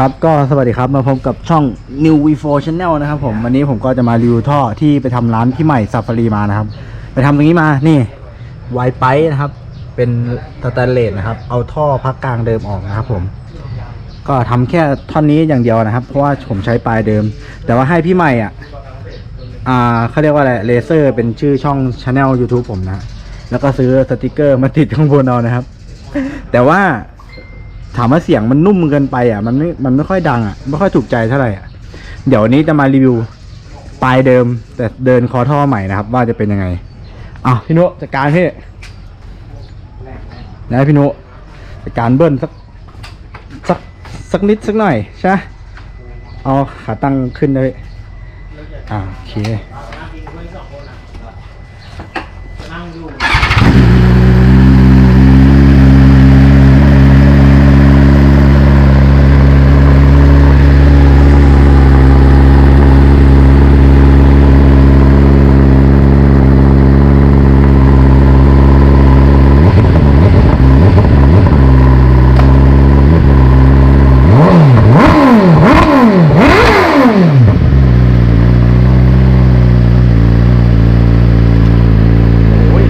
ครับก็สวัสดีครับมาพบกับช่อง New V4 Channel นะครับผมวันนี้ผมก็จะมารีวิวท่อที่ไปทำร้านพี่ใหม่ซาฟารีมานะครับ ไปทำตรงนี้มานี่ไวไปนะครับ เป็นสแตนเลสนะครับ เอาท่อพักกลางเดิมออกนะครับผม ก็ทำแค่ท่อนนี้อย่างเดียวนะครับ เพราะว่าผมใช้ปลายเดิม แต่ว่าให้พี่ใหม่อะอ่าเขาเรียกว่าอะไรเลเซอร์เป็นชื่อช่องช anel YouTube ผมนะ แล้วก็ซื้อสติกเกอร์มาติดข้างบนเอานะครับ แต่ว่า ถามว่าเสียงมันนุ่มเกินไปอะ มันไม่มันไม่ค่อยดังอะ ไม่ค่อยถูกใจเท่าไหร่อะ เดี๋ยววันนี้จะมารีวิวปลายเดิม แต่เดินคอท่อใหม่นะครับ ว่าจะเป็นยังไงอะพี่นุจัดการพี่นะพี่นุจัดการเบิ้ลสักสักสักนิดสักหน่อยใช่เอาขาตั้งขึ้นเลยอ่าโอเค โอ้ย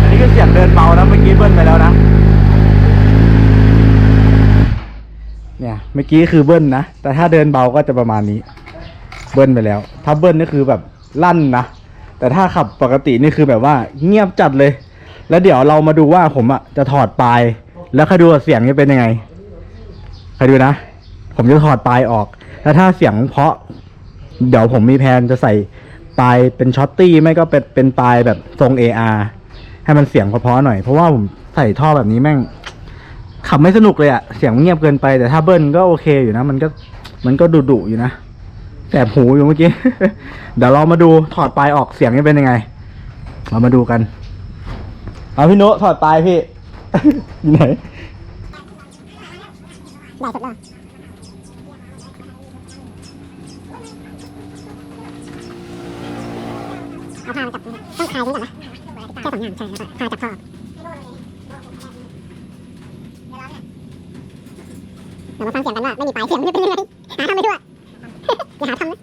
อันนี้ก็เสียงเดินเบานะเมื่อกี้เบิ้ลไปแล้วนะ เมื่อกี้คือเบิ้ลนะ แต่ถ้าเดินเบาก็จะประมาณนี้ เบิ้ลไปแล้ว ถ้าเบิ้ลนี่คือแบบลั่นนะ แต่ถ้าขับปกตินี่คือแบบว่าเงียบจัดเลย แล้วเดี๋ยวเรามาดูว่าผมอะจะถอดปลาย แล้วคอยดูเสียงจะเป็นยังไงใคอยดูนะ ผมจะถอดปลายออก แล้วถ้าเสียงเพาะ เดี๋ยวผมมีแผนจะใส่ปลายเป็นช็อตตี้ไม่ก็เป็นเป็นปลายแบบทรง AR ให้มันเสียงเพาะๆหน่อย เพราะว่าผมใส่ท่อแบบนี้แม่ง ขับไม่สนุกเลยอะเสียงเงียบเกินไปแต่ถ้าเบิ้ลก็โอเคอยู่นะ มันก็มันก็ดุดุอยู่นะแสบหูอยู่เมื่อกี้ เดี๋ยวเรามาดูถอดปลายออกเสียงจะเป็นยังไง เรามาดูกัน เอาพี่โนตถอดปลายพี่ อยู่ไหนได้สุดแล้วเอาผ้ามาจับต้องคลายนี้ก่อนนะแค่สองอย่างใช่แล้วก็ผ้าจับท่อเดี๋ยว มาฟังเสียงกันว่าไม่มีปลายเสียงมันจะเป็นยังไงหาทำไม่ทั่วอย่าหาทำนะ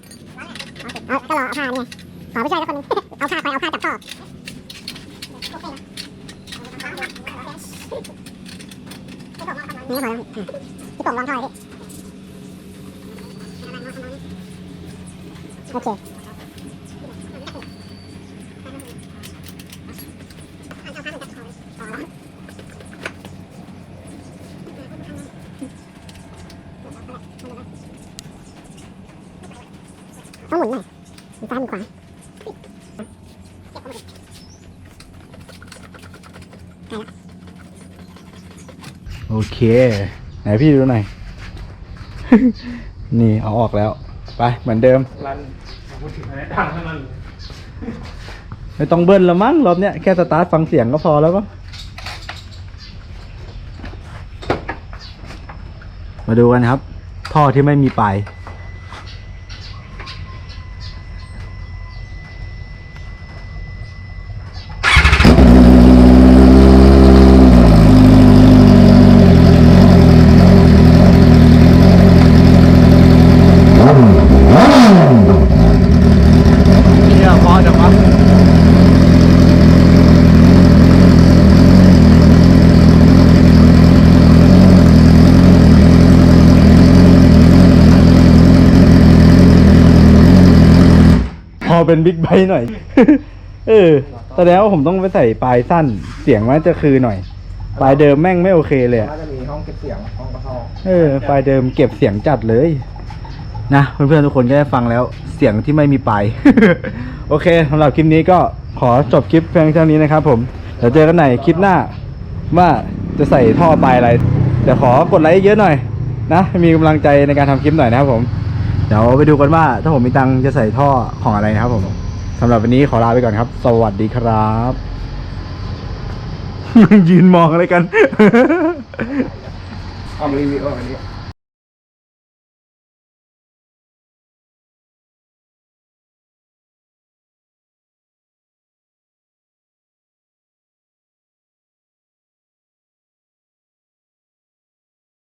เอาก็รอเอาผ้าเนี่ยขอไปช่วยแล้วคนนึงเอาผ้าไปเอาผ้าจับท่อนี่พอแล้วพี่ผมลองท่อเลยโอเค ต้องหมุนหน่อยมีซ้ายมีขวาโอเค ไหนพี่ดูหน่อย นี่เอาออกแล้ว ไปเหมือนเดิม รันพูดถึงอะไรดังเท่านั้นไม่ต้องเบิ้ลแล้วมั้งรอบเนี้ยแค่สตาร์ทฟังเสียงก็พอแล้วปะมาดูกันครับ ท่อที่ไม่มีปลายเนี่ยพอจังวะ พอ เป็นบิ๊กไบค์หน่อย เออแสดงว่าผมต้องไปใส่ปลายสั้น เสียงมันจะคือหน่อย ปลายเดิมแม่งไม่โอเคเลยอะน่าจะมีห้องเก็บเสียงห้องกระท่อเออ ปลายเดิมเก็บเสียงจัดเลย นะเพื่อนๆทุกคนก็ได้ฟังแล้ว เสียงที่ไม่มีปลาย โอเคสำหรับคลิปนี้ก็ขอจบคลิปเพียงเท่านี้นะครับผมเดี๋ยวเจอกันใหม่คลิปหน้า ว่าจะใส่ท่อปลายอะไรเดี๋ยวขอกดไลค์เยอะหน่อย นะให้มีกำลังใจในการทำคลิปหน่อยนะครับผม เดี๋ยวไปดูกันว่า ถ้าผมมีตังค์จะใส่ท่อของอะไรนะครับผมสำหรับวันนี้ขอลาไปก่อนครับ สวัสดีครับ ยืนมองอะไรกัน เอารีวิวอันนี้